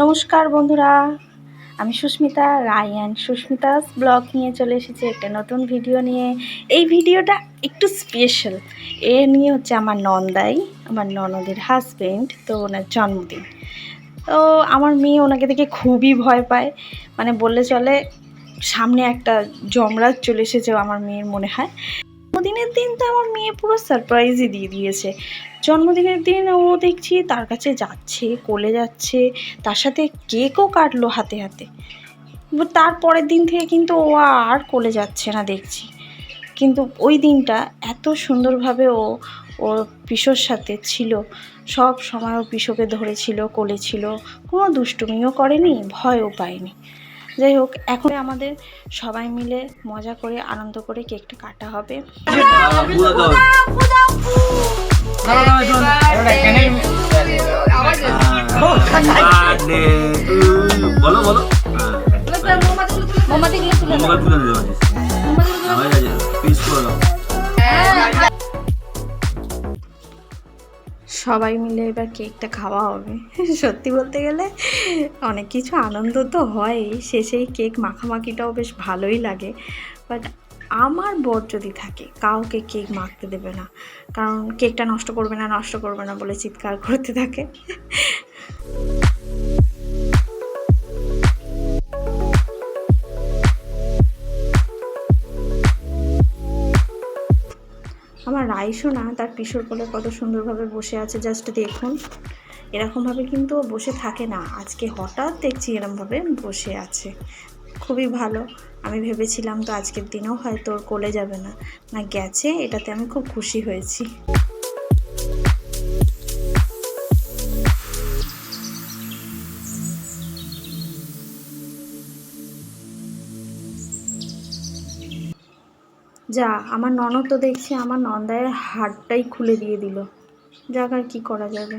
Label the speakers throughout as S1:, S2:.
S1: নমস্কার বন্ধুরা, আমি সুস্মিতা রায় অ্যান্ড সুস্মিতাস ব্লগ নিয়ে চলে এসেছি একটা নতুন ভিডিও নিয়ে। এই ভিডিওটা একটু স্পেশাল এ নিয়ে হচ্ছে আমার নন্দাই, আমার ননদের হাজবেন্ড তো ওনার জন্মদিন। তো আমার মেয়ে ওনাকে দেখে খুবই ভয় পায় মানে বললে চলে, সামনে একটা জমরাজ চলে এসেছে আমার মেয়ের মনে হয়। জন্মদিনের দিন তো আমার মেয়ে পুরো সারপ্রাইজই দিয়ে দিয়েছে। জন্মদিনের দিন ও দেখছি তার কাছে যাচ্ছে, কোলে যাচ্ছে, তার সাথে কেকও কাটলো হাতে হাতে। এবার তারপরের দিন থেকে কিন্তু ও আর কোলে যাচ্ছে না দেখছি। কিন্তু ওই দিনটা এত সুন্দরভাবে ও ওর পিসোর সাথে ছিল। সব সময় ও পিসোকে ধরেছিল কোলে ছিল কোনো দুষ্টুমিও করেনি, ভয়ও পায়নি। যাই হোক এখন আমাদের সবাই মিলে মজা করে আনন্দ করে কেকটা কাটা হবে
S2: তুলে
S3: হয়ে গেছে পিস করে দাও
S1: সবাই মিলে এবার কেকটা খাওয়া হবে। সত্যি বলতে গেলে অনেক কিছু আনন্দ তো হয় শেষেই কেক মাখামাখিটাও বেশ ভালোই লাগে। বাট আমার বর যদি থাকে, কাউকে কেক মাখতে দেবে না। কারণ কেকটা নষ্ট করবে না, নষ্ট করবে না বলে চিৎকার করতে থাকে। আমার রাইসও না, তার পিসোর কোলে কত সুন্দরভাবে বসে আছে জাস্ট দেখুন। এরকমভাবে কিন্তু বসে থাকে না। আজকে হঠাৎ দেখছি এরমভাবে বসে আছে। খুবই ভালো। আমি ভেবেছিলাম তো আজকের দিনেও হয়তো ওর কোলে যাবে না। না, গেছে, এটাতে আমি খুব খুশি হয়েছি। যা, আমার ননদ তো দেখছি আমার নন্দায়ের হাড়টাই খুলে দিয়ে দিল। যাক আর কি করা যাবে।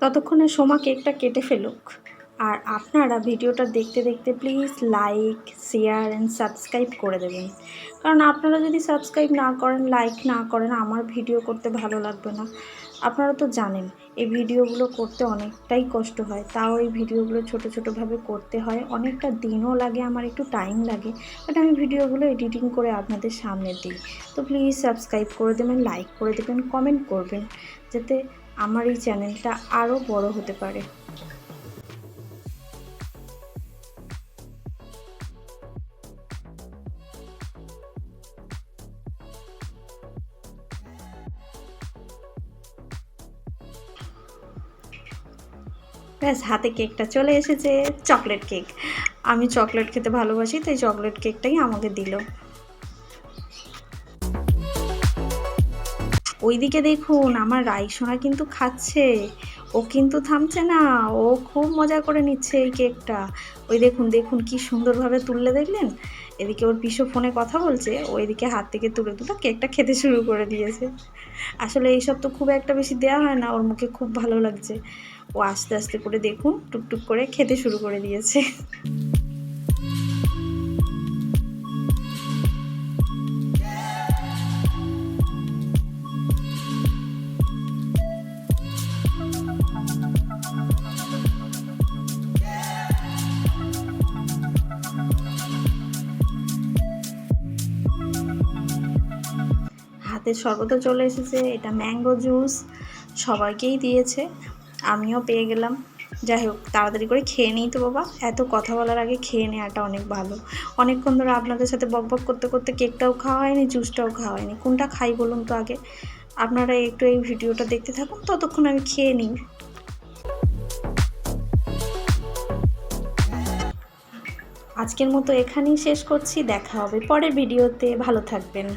S1: ততক্ষণে সোমা কেকটা কেটে ফেলুক। আর আপনারা ভিডিওটা দেখতে দেখতে please like share and subscribe করে দেবেন। কারণ আপনারা যদি সাবস্ক্রাইব না করেন লাইক না করেন, আমার ভিডিও করতে ভালো লাগবে না। আপনারা তো জানেন, এই ভিডিওগুলো করতে অনেকটাই কষ্ট হয়। তাও এই ভিডিওগুলো ছোট ছোটোভাবে করতে হয়। অনেকটা দিনও লাগে, আমার একটু টাইম লাগে। বাট আমি ভিডিওগুলো এডিটিং করে আপনাদের সামনে দিই। তো প্লিজ সাবস্ক্রাইব করে দেবেন লাইক করে দেবেন কমেন্ট করবেন, যাতে আমার এই চ্যানেলটা আরও বড় হতে পারে। ব্যাস, হাতে কেকটা চলে এসেছে, চকলেট কেক। আমি চকলেট খেতে ভালোবাসি, তাই চকলেট কেকটাই আমাকে দিল। ওইদিকে দেখুন, আমার রাইসোনা কিন্তু খাচ্ছে। ও কিন্তু থামছে না। ও খুব মজা করে নিচ্ছে এই কেকটা। ওই দেখুন দেখুন কি সুন্দরভাবে তুললে দেখলেন? এদিকে ওর পিসো ফোনে কথা বলছে, ও এদিকে হাত থেকে তুলে তুলে কেকটা খেতে শুরু করে দিয়েছে। আসলে এইসব তো খুব একটা বেশি দেওয়া হয় না, ওর মুখে খুব ভালো লাগছে। ও আস্তে আস্তে করে দেখুন, টুকটুক করে খেতে শুরু করে দিয়েছে। হাতের শরবতও চলে এসেছে, এটা ম্যাঙ্গো জুস, সবাইকেই দিয়েছে, আমিও পেয়ে গেলাম। যাই হোক, তাড়াতাড়ি করে খেয়ে নিই তো বাবা। এত কথা বলার আগে খেয়ে নেওয়াটা অনেক ভালো। অনেকক্ষণ ধরে আপনাদের সাথে বক বক করতে করতে কেকটাও খাওয়া হয়নি, জুসটাও খাওয়া হয়নি। কোনটা খাই বলুন তো আগে? আপনারা একটু এই ভিডিওটা দেখতে থাকুন, ততক্ষণ আমি খেয়ে নিই। আজকের মতো এখানেই শেষ করছি, দেখা হবে পরের ভিডিওতে। ভালো থাকবেন।